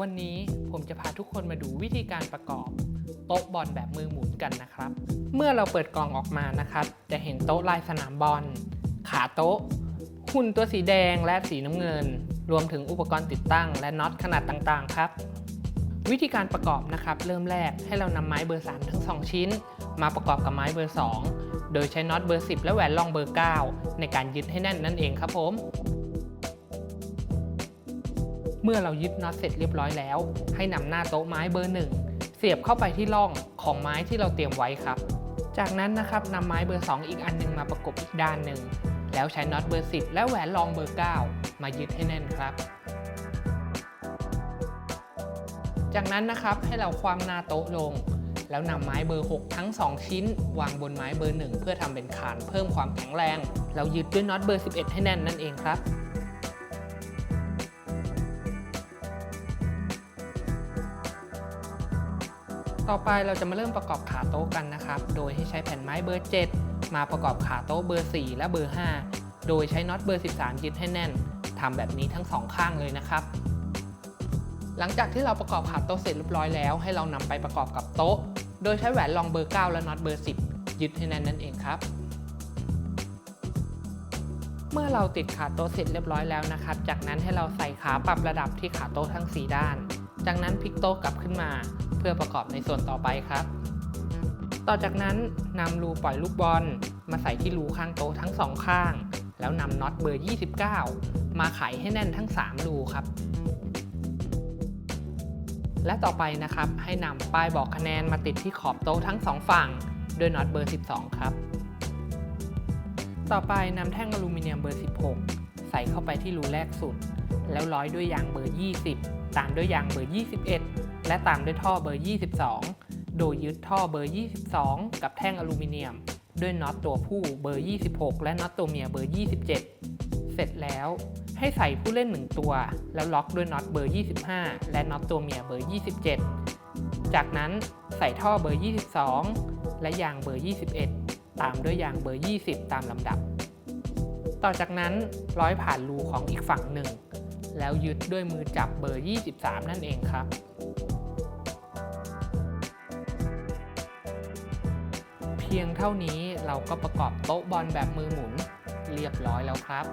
วันนี้ผมจะพาทุกคนมาดูวิธีการประกอบโต๊ะบอลแบบมือหมุนกันนะครับ เมื่อเราเปิดกล่องออกมานะครับ จะเห็นโต๊ะลายสนามบอล ขาโต๊ะ หุ่นตัวสีแดงและสีน้ำเงิน รวมถึงอุปกรณ์ติดตั้งและน็อตขนาดต่างๆ ครับ วิธีการประกอบนะครับ เริ่มแรกให้เรานำไม้เบอร์ 3 ทั้ง 2 ชิ้น มาประกอบกับไม้เบอร์ 2 โดยใช้น็อตเบอร์ 10 และแหวนรองเบอร์ 9 ในการยึดให้แน่นนั่นเองครับผม มื่อเรายึดน็อตเสร็จเรียบร้อยแล้ว ให้นำหน้าโต๊ะไม้เบอร์1เสียบเข้าไปที่ร่องของไม้ที่เราเตรียมไว้ครับ จากนั้นนะครับนำไม้เบอร์ 2 อีกอันหนึงมาประกบอีกด้านหนึ่งแล้วใช้น็อตเบอร์ 10 และแหวนรองเบอร์ 9 มายึดให้แน่นครับ จากนั้นนะครับให้เราคว่ำหน้าโต๊ะลง แล้วนำไม้เบอร์ 6 ทั้ง 2 ชิ้น วางบนไม้เบอร์ 1 เพื่อทำเป็นคานเพิ่มความแข็งแรง แล้วยึดด้วยน็อตเบอร์ 11 ให้แน่นนั่นเองครับ ต่อไปเราจะมาเริ่มประกอบขาโต๊ะกันนะครับ โดยให้ใช้แผ่นไม้เบอร์ 7 มาประกอบขาโต๊ะเบอร์ 4 และเบอร์ 5 โดยใช้น็อตเบอร์ 13 ยึดให้แน่นทำแบบนี้ทั้งสองข้างเลยนะครับ หลังจากที่เราประกอบขาโต๊ะเสร็จเรียบร้อยแล้ว ให้เรานำไปประกอบกับโต๊ะ โดยใช้แหวนรองเบอร์ 9 และน็อตเบอร์ 10 ยึดให้แน่นนั่นเองครับเมื่อเราติดขาโต๊ะเสร็จเรียบร้อยแล้วนะครับ จากนั้นให้เราใส่ขาปรับระดับที่ขาโต๊ะทั้ง 4 ด้าน จากนั้นพลิกโต๊ะกลับขึ้นมา เพื่อประกอบในส่วนต่อไปครับ ต่อจากนั้นนำรูปล่อยลูกบอล มาใส่ที่รูข้างโต๊ะทั้งสองข้าง แล้วนำน็อตเบอร์ 29 มาไขให้แน่นทั้ง 3 รูครับ และต่อไปนะครับให้นำป้ายบอกคะแนนมาติดที่ขอบโต๊ะทั้ง2ฝั่งด้วยน็อตเบอร์ 12 ครับ ต่อไปนำแท่งอลูมิเนียมเบอร์ 16 ใส่เข้าไปที่รูแรกสุด แล้วร้อยด้วยยางเบอร์ 20 ตามด้วยยางเบอร์ 21 และตามด้วยท่อเบอร์ 22 โดยยึดท่อเบอร์ 22 กับแท่งอลูมิเนียม ด้วยน็อตตัวผู้เบอร์ 26 และน็อตตัวเมียเบอร์ 27 เสร็จแล้ว ให้ใส่ผู้เล่น 1 ตัว แล้วล็อกด้วยน็อตเบอร์ 25 และน็อตตัวเมียเบอร์ 27 จากนั้นใส่ท่อเบอร์ 22 และยางเบอร์ 21 ตามด้วยยางเบอร์ 20 ตามลำดับ ต่อจากนั้นร้อยผ่านรูของอีกฝั่งหนึ่ง แล้วยึดด้วยมือจับเบอร์ 23 นั่นเองครับเพียงเท่านี้เราก็ประกอบโต๊ะบอลแบบมือหมุนเรียบร้อยแล้วครับ